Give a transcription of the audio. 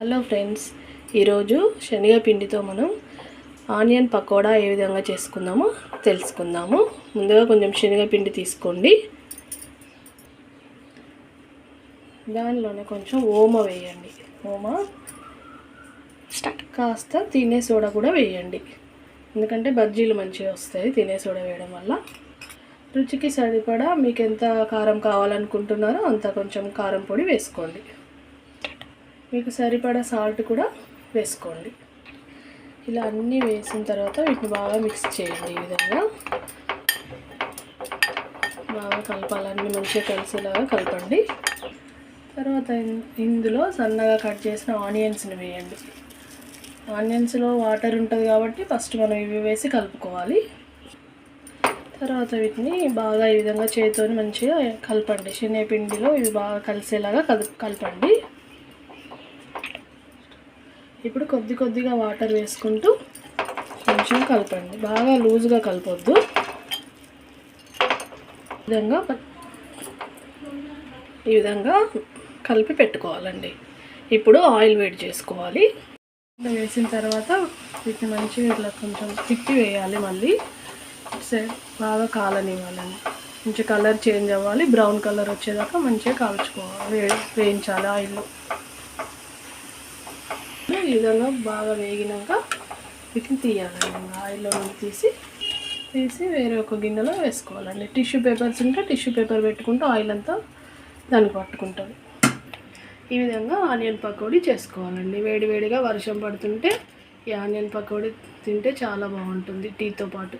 Hello friends ఈరోజు శనగపిండితో మనం onion pakoda ఏ విధంగా చేసుకుందామో తెలుసుకుందాము. ముందుగా కొంచెం శనగపిండి తీసుకోండి. దానిలోనే కొంచెం ఓమ వేయండి. ఓమ స్టార్ట్ కాస్త తినే సోడా కూడా వేయండి. ఎందుకంటే బజ్జీలు మంచిగా వస్తాయి తినే సోడా వేయడం వల్ల. రుచికి సరిపడా మీకు ఎంత కారం కావాలనుకుంటున్నారో అంత కొంచెం కారం పొడి వేసుకోండి. మీకు సరిపడా సాల్ట్ కూడా వేసుకోండి. ఇలా అన్నీ వేసిన తర్వాత వీటిని బాగా మిక్స్ చేయండి ఈ విధంగా. బాగా కలపాలన్నీ మంచిగా కలిసేలాగా కలపండి. తర్వాత ఇన్- ఇందులో సన్నగా కట్ చేసిన ఆనియన్స్ని వేయండి. ఆనియన్స్లో వాటర్ ఉంటుంది కాబట్టి ఫస్ట్ మనం ఇవి వేసి కలుపుకోవాలి. తర్వాత వీటిని బాగా ఈ విధంగా చేతితోని మంచిగా కలపండి. శనగపిండిలో ఇవి బాగా కలిసేలాగా కలపండి. ఇప్పుడు కొద్ది కొద్దిగా వాటర్ వేసుకుంటూ కొంచెం కలపండి. బాగా లూజ్గా కలపొద్దు. విధంగా ఈ విధంగా కలిపి పెట్టుకోవాలండి. ఇప్పుడు ఆయిల్ వేడి చేసుకోవాలి. వేసిన తర్వాత వీటిని మంచిగా ఇట్లా కొంచెం తిప్పి వేయాలి మళ్ళీ. సరే బాగా కాలనివ్వాలండి. మంచి కలర్ చేంజ్ అవ్వాలి. బ్రౌన్ కలర్ వచ్చేదాకా మంచిగా కాల్చుకోవాలి. వేయించాలి ఆయిల్లో. ఈ విధంగా బాగా వేగినాక వీటిని తీయాలండి. ఆయిల్లో నుండి తీసి తీసి వేరే ఒక గిన్నెలో వేసుకోవాలండి. టిష్యూ పేపర్స్ ఉంటే టిష్యూ పేపర్ పెట్టుకుంటూ ఆయిల్ అంతా దానికి పట్టుకుంటుంది. ఈ విధంగా ఆనియన్ పకోడీ చేసుకోవాలండి. వేడివేడిగా వర్షం పడుతుంటే ఈ ఆనియన్ పకోడీ తింటే చాలా బాగుంటుంది టీతో పాటు.